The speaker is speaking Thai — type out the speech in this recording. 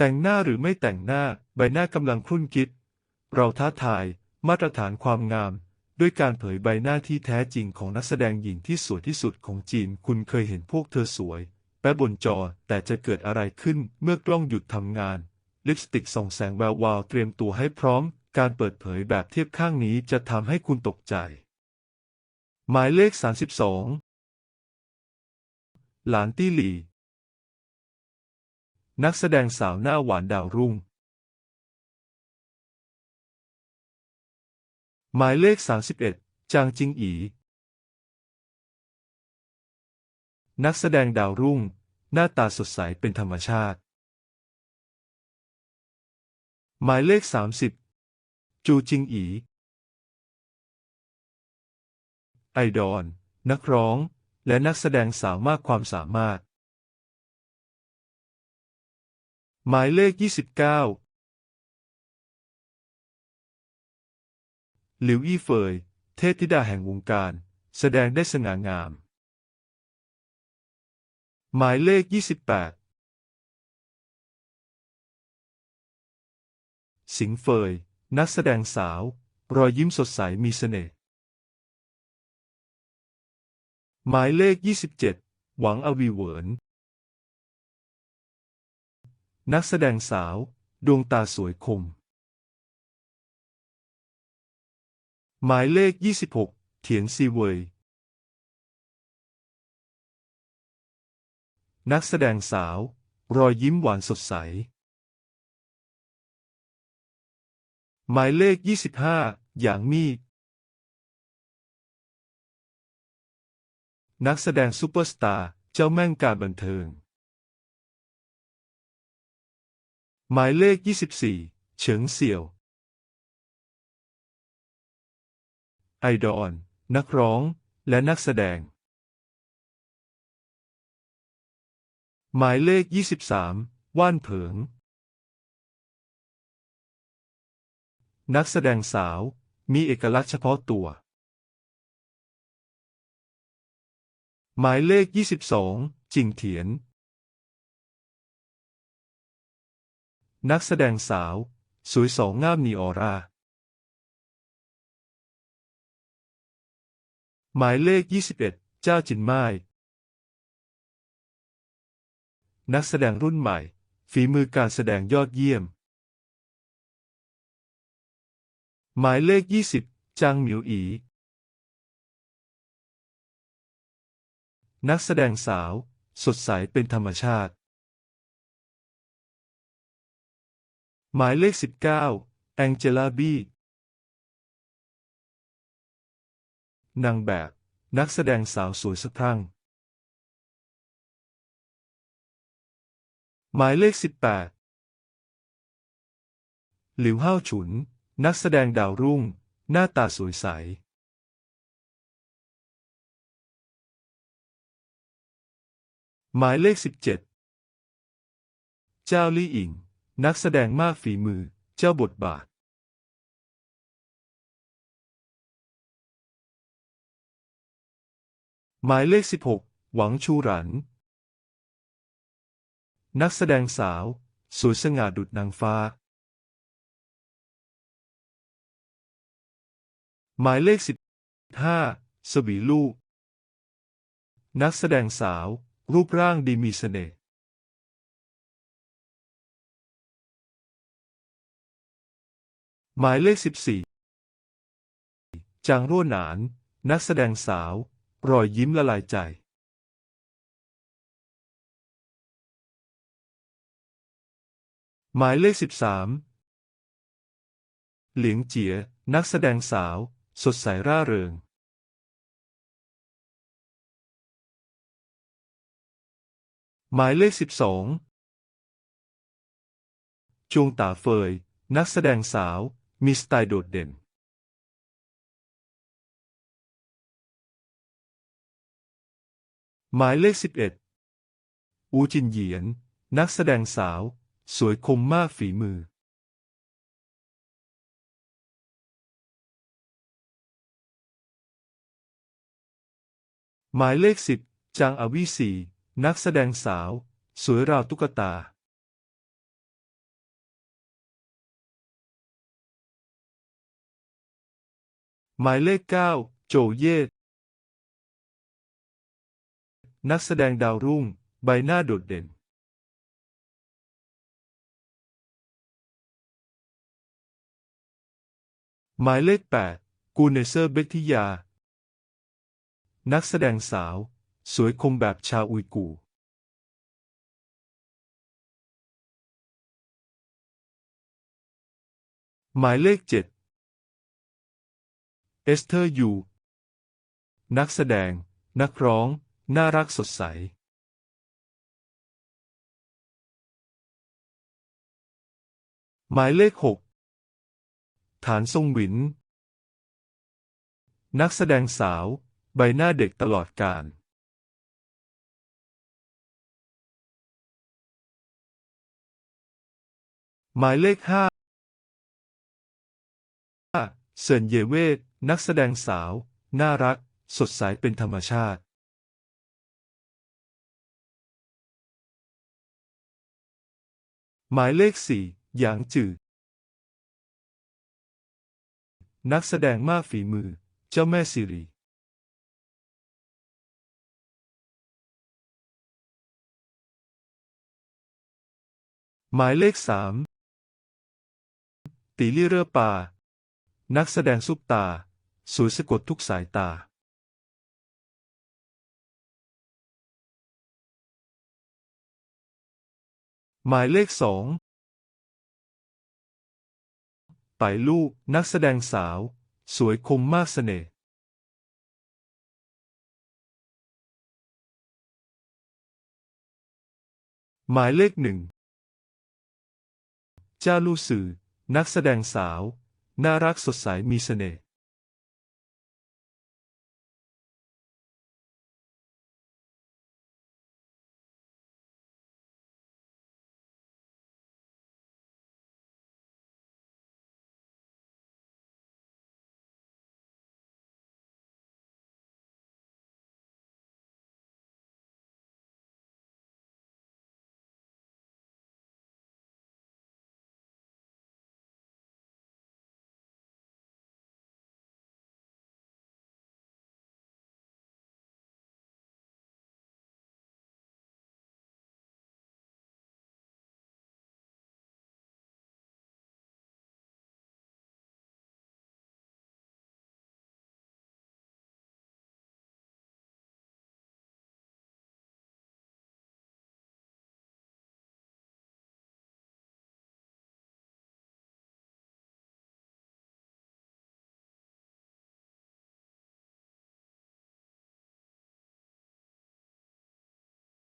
แต่งหน้าหรือไม่แต่งหน้าใบหน้ากำลังครุ่นคิด เราท้าทายมาตรฐานความงาม ด้วยการเผยใบหน้าที่แท้จริงของนักแสดงหญิงที่สวยที่สุดของจีน คุณเคยเห็นพวกเธอสวย แปะบนจอแต่จะเกิดอะไรขึ้นเมื่อกล้องหยุดทำงาน ลิปสติกส่องแสงแวววาวเตรียมตัวให้พร้อม การเปิดเผยแบบเทียบข้างนี้จะทำให้คุณตกใจ หมายเลข 32 หลานตี้หลี นักแสดงสาวหน้าหวานดาวรุ่ง หมายเลข 31 จางจิงอี นักแสดงดาวรุ่ง หน้าตาสดใสเป็นธรรมชาติ หมายเลข 30 จูจิงอี ไอดอลนักร้อง และนักแสดงสาวมากความสามารถ หมายเลข 29 หลิวอี้เฟย เทพธิดาแห่งวงการ แสดงได้สง่างาม หมายเลข 28 สิงเฟย นักแสดงสาว รอยยิ้มสดใสมีเสน่ห์ หมายเลข 27 หวังอวีเหวิน นักแสดงสาว ดวงตาสวยคม หมายเลข 26 เถียนซีเวย นักแสดงสาว รอยยิ้มหวานสดใส หมายเลข 25อย่างมี่ นักแสดงซูเปอร์สตาร์ เจ้าแม่งการบันเทิง หมายเลข 24 เฉิงเสี่ยว ไอดอลนักร้องและนักแสดง หมายเลข 23 ว่านเผิง นักแสดงสาวมีเอกลักษณ์เฉพาะตัว หมายเลข 22 จิงเถียน นักแสดงสาว สวยสองงามมีออร่า หมายเลข 21 เจ้าจินไม้นักแสดงรุ่นใหม่ ฝีมือการแสดงยอดเยี่ยม หมายเลข 20 จางหมิวอี นักแสดงสาว สดใสเป็นธรรมชาติ หมายเลข 19 แองเจลาบีนางแบบ นักแสดงสาวสวยสะพรั่ง หมายเลข 18 หลิวห้าวฉุน นักแสดงดาวรุ่ง หน้าตาสวยใส หมายเลข 17 เจ้าลี่อิง นักแสดงมากฝีมือ เจ้าบทบาทหมายเลข 16 หวังชูหรัน นักแสดงสาว สวยสง่าดุจนางฟ้า หมายเลข 15 สวีลูก นักแสดงสาว รูปร่างดีมีเสน่ห์ หมายเลข 14 จางร่วหนาน นักแสดงสาว รอยยิ้มละลายใจ หมายเลข 13 เหลียงเจีย นักแสดงสาว สดใสร่าเริง หมายเลข 12จวงตาเฟย นักแสดงสาว มีสไตล์โดดเด่นหมายเลข 11 อูจินเหยียน นักแสดงสาว สวยคมมากฝีมือ หมายเลข 10 จางอวิสี นักแสดงสาว สวยราวตุ๊กตา หมายเลขเก้าโจเยตนักแสดงดาวรุ่ง ใบหน้าโดดเด่น หมายเลขแปดกูเนเซอร์เบกทิยา นักแสดงสาว สวยคมแบบชาวอุยกู หมายเลขเจ็ด เอสเธอร์ยู นักแสดง นักร้อง น่ารักสดใส หมายเลขหกฐานทรงหวิน นักแสดงสาว ใบหน้าเด็กตลอดกาลหมายเลขห้าเซินเยเวต นักแสดงสาว น่ารัก สดใสเป็นธรรมชาติหมายเลขสี่หยางจือ นักแสดงมากฝีมือ เจ้าแม่สิริหมายเลขสามตีลี่เรือปานักแสดงซุปตา สวยสะกดทุกสายตาหมายเลขสองไปลูกนักแสดงสาว สวยคมมากเสน่ห์ หมายเลขหนึ่งจ้าลู่สื่อ นักแสดงสาว น่ารักสดใสมีเสน่ห์